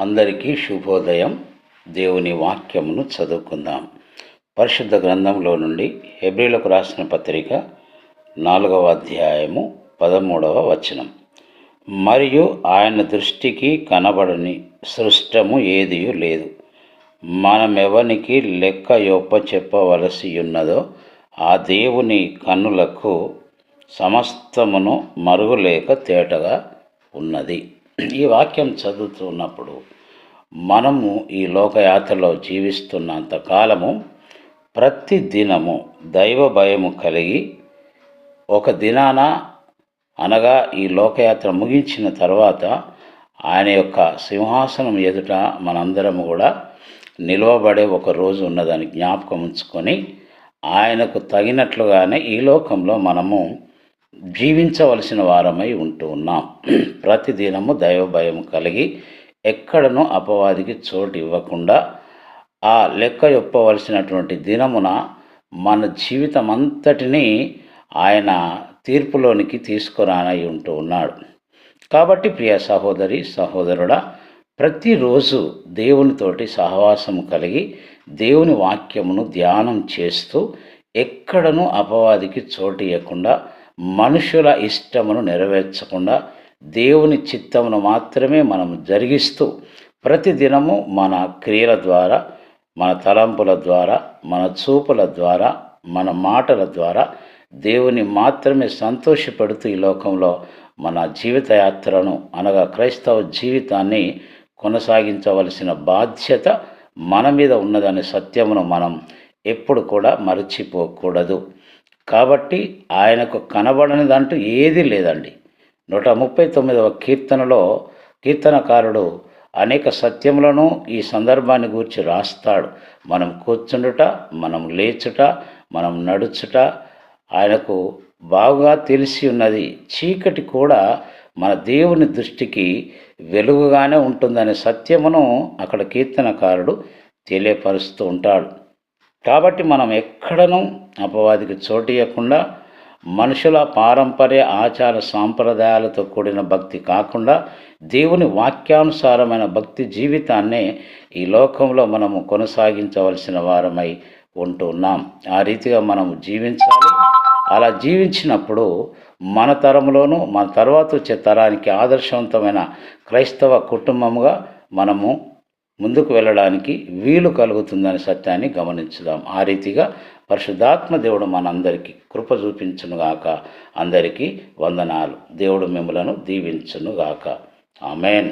అందరికీ శుభోదయం. దేవుని వాక్యమును చదువుకుందాం. పరిశుద్ధ గ్రంథంలో నుండి హెబ్రిలకు రాసిన పత్రిక నాలుగవ అధ్యాయము పదమూడవ వచనం. మరియు ఆయన దృష్టికి కనబడని సృష్టము ఏదియు లేదు. మనమెవనికి లెక్క యొప్ప చెప్పవలసి ఉన్నదో ఆ దేవుని కన్నులకు సమస్తమును మరుగులేక తేటగా ఉన్నది. ఈ వాక్యం చదువుతున్నప్పుడు మనము ఈ లోకయాత్రలో జీవిస్తున్నంత కాలము ప్రతి దినము దైవ భయము కలిగి ఒక దినాన అనగా ఈ లోకయాత్ర ముగించిన తర్వాత ఆయన యొక్క సింహాసనం ఎదుట మనందరము కూడా నిలవబడే ఒక రోజు ఉన్నదని జ్ఞాపకం ఉంచుకొని ఆయనకు తగినట్లుగానే ఈ లోకంలో మనము జీవించవలసిన వారమై ఉంటూ ఉన్నాం. ప్రతిదినము దైవ భయం కలిగి ఎక్కడనూ అపవాదికి చోటు ఇవ్వకుండా ఆ లెక్క చెప్పవలసినటువంటి దినమున మన జీవితం అంతటినీ ఆయన తీర్పులోనికి తీసుకురానై ఉంటూ ఉన్నాడు. కాబట్టి ప్రియ సహోదరి సహోదరుడా ప్రతిరోజు దేవునితోటి సహవాసము కలిగి దేవుని వాక్యమును ధ్యానం చేస్తూ ఎక్కడనూ అపవాదికి చోటు ఇవ్వకుండా మనుషుల ఇష్టమును నెరవేర్చకుండా దేవుని చిత్తమును మాత్రమే మనం జరిగిస్తూ ప్రతిదినము మన క్రియల ద్వారా మన తలంపుల ద్వారా మన చూపుల ద్వారా మన మాటల ద్వారా దేవుని మాత్రమే సంతోషపెడుతూ ఈ లోకంలో మన జీవితయాత్రను అనగా క్రైస్తవ జీవితాన్ని కొనసాగించవలసిన బాధ్యత మన మీద ఉన్నదనే సత్యమును మనం ఎప్పుడు కూడా మరచిపోకూడదు. కాబట్టి ఆయనకు కనబడనిదంటూ ఏదీ లేదండి. నూట ముప్పై తొమ్మిదవ కీర్తనలో కీర్తనకారుడు అనేక సత్యములను ఈ సందర్భాన్ని గూర్చి రాస్తాడు. మనం కూర్చుండుట మనం లేచుట మనం నడుచుట ఆయనకు బాగా తెలిసి ఉన్నది. చీకటి కూడా మన దేవుని దృష్టికి వెలుగుగానే ఉంటుందనే సత్యమును అక్కడ కీర్తనకారుడు తెలియపరుస్తూ ఉంటాడు. కాబట్టి మనం ఎక్కడనూ అపవాదికి చోటు ఇవ్వకుండా మనుషుల పారంపర్య ఆచార సాంప్రదాయాలతో కూడిన భక్తి కాకుండా దేవుని వాక్యానుసారమైన భక్తి జీవితాన్నే ఈ లోకంలో మనము కొనసాగించవలసిన వారమై ఉంటున్నాం ఆ రీతిగా మనము జీవించాలి. అలా జీవించినప్పుడు మన తరంలోనూ మన తర్వాత వచ్చే తరానికి ఆదర్శవంతమైన క్రైస్తవ కుటుంబముగా మనము ముందుకు వెళ్ళడానికి వీలు కలుగుతుందనే సత్యాన్ని గమనించుదాం. ఆ రీతిగా పరిశుద్ధాత్మ దేవుడు మనందరికీ కృప చూపించునుగాక. అందరికీ వందనాలు. దేవుడు మిమ్మలను దీవించునుగాక. ఆమెన్.